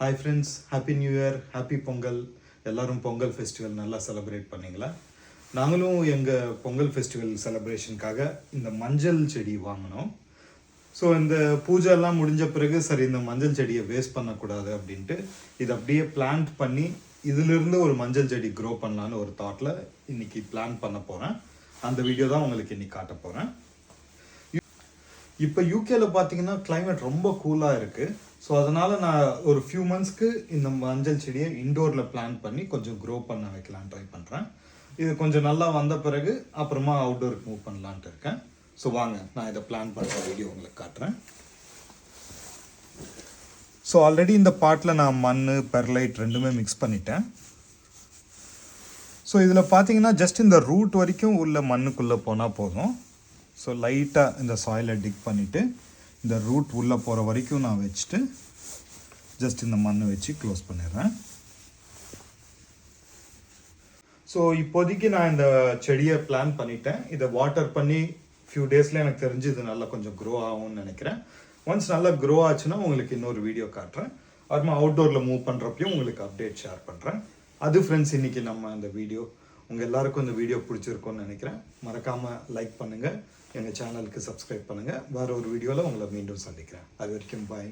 Hi friends happy new year happy Pongal எல்லோரும் Pongal festival நல்லா celebrate பண்ணிங்களா? நாங்களும் எங்கள் பொங்கல் ஃபெஸ்டிவல் செலிப்ரேஷனுக்காக இந்த மஞ்சள் செடி வாங்கினோம். ஸோ இந்த பூஜை எல்லாம் முடிஞ்ச பிறகு சரி இந்த மஞ்சள் செடியை வேஸ்ட் பண்ணக்கூடாது அப்படின்ட்டு இதை அப்படியே பிளான்ட் பண்ணி இதிலிருந்து ஒரு மஞ்சள் செடி க்ரோ பண்ணலான்னு ஒரு தாட்டில் இன்னைக்கு பிளான் பண்ண போகிறேன் அந்த வீடியோ தான் உங்களுக்கு இன்றைக்கி காட்ட போகிறேன் இப்போ யூகேல பார்த்தீங்கன்னா கிளைமேட் ரொம்ப கூலாக இருக்குது ஸோ அதனால் நான் ஒரு ஃபியூ மந்த்ஸ்க்கு இந்த மஞ்சள் செடியை இண்டோரில் பிளான் பண்ணி கொஞ்சம் க்ரோ பண்ண வைக்கலான்னு ட்ரை பண்ணுறேன் இது கொஞ்சம் நல்லா வந்த பிறகு அப்புறமா அவுட்டோருக்கு மூவ் பண்ணலான்ட்டு இருக்கேன். ஸோ வாங்க நான் இதை பிளான் பண்ணுற வீடியோ உங்களுக்கு காட்டுறேன். ஸோ ஆல்ரெடி இந்த பாட்டில் நான் மண் பெர்லைட் ரெண்டுமே மிக்ஸ் பண்ணிட்டேன். ஸோ இதில் பார்த்தீங்கன்னா ஜஸ்ட் இந்த ரூட் வரைக்கும் உள்ள மண்ணுக்குள்ளே போனால் போதும். ஸோ லைட்டாக இந்த சாயிலை டிக் பண்ணிவிட்டு இந்த ரூட் உள்ளே போகிற வரைக்கும் நான் வச்சுட்டு ஜஸ்ட் இந்த மண்ணை வச்சு க்ளோஸ் பண்ணிடுறேன். ஸோ இப்போதைக்கு நான் இந்த செடியை பிளான் பண்ணிட்டேன். இதை வாட்டர் பண்ணி ஃபியூ டேஸில் எனக்கு தெரிஞ்சு இது நல்லா கொஞ்சம் க்ரோ ஆகும்னு நினைக்கிறேன். ஒன்ஸ் நல்லா க்ரோ ஆச்சுன்னா உங்களுக்கு இன்னொரு வீடியோ காட்டுறேன். அப்புறமா அவுட்டோரில் மூவ் பண்ணுறப்பையும் உங்களுக்கு அப்டேட் ஷேர் பண்ணுறேன் அது ஃப்ரெண்ட்ஸ் இன்னைக்கு நம்ம இந்த வீடியோ உங்கள் எல்லாருக்கும் இந்த வீடியோ பிடிச்சிருக்கும்னு நினைக்கிறேன். மறக்காமல் லைக் பண்ணுங்கள் எங்கள் சேனலுக்கு சப்ஸ்கிரைப் பண்ணுங்கள் வேறு ஒரு வீடியோவில் உங்களை மீண்டும் சந்திக்கிறேன். அது வரைக்கும் பாய்